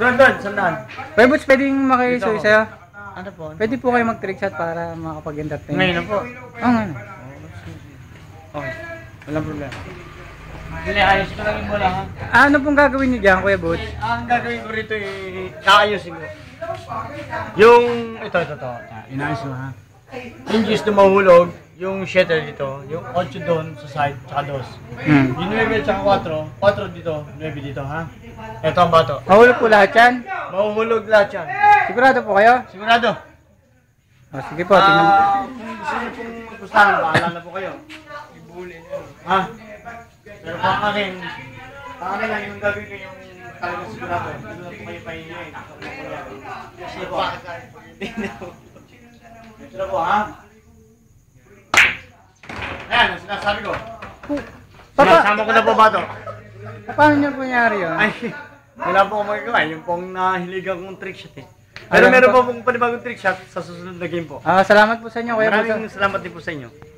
Doon, doon, sandaan. Kuya Butch, pwedeng makisuyo Dito. sa'yo? Ano po? Pwede po kayo mag-trick shot para makapag-entertain. Ngayon na po. Oo, ngayon. Okay. Walang problema. Hindi, ayos ko lang yung bola ha. Ano pong gagawin niyo dyan, Kuya Butch? Ang gagawin ko rito ay kaayusin ko. Yung, ito, ito, ito. Inaayos mo ha. Yung juice na mahulog, yung shatter dito, yung 8 doon sa side, tsaka dos. Hmm. Yung 9 tsaka 4, 4 dito, 9 dito ha. Ito ang bato. Mahulog po lahat yan? Mahuhulog lahat yan. Sigurado po kayo? Sigurado. O, sige po, tingnan mo. Ah, kung gusto niyo pong magpustahan, bahala na po kayo. Ibuli niyo. Ha? Pero ang akin, ang akin lang yung gagawin ko yung talagang sigurado. Hindi na po kayo pahihiyain. Kasi po. Ito na po, ha? Sinasabi ko. Papa, Sinasama ko na po ba ito? paano niyo po nangyari yun? Ay, wala po akong magagawa. Yung pong nahiligan kong trick shot eh. Pero Alam meron ko- po pong panibagong trick shot sa susunod na game po. Ah, salamat po sa inyo, Kuya. Maraming salamat din po sa inyo.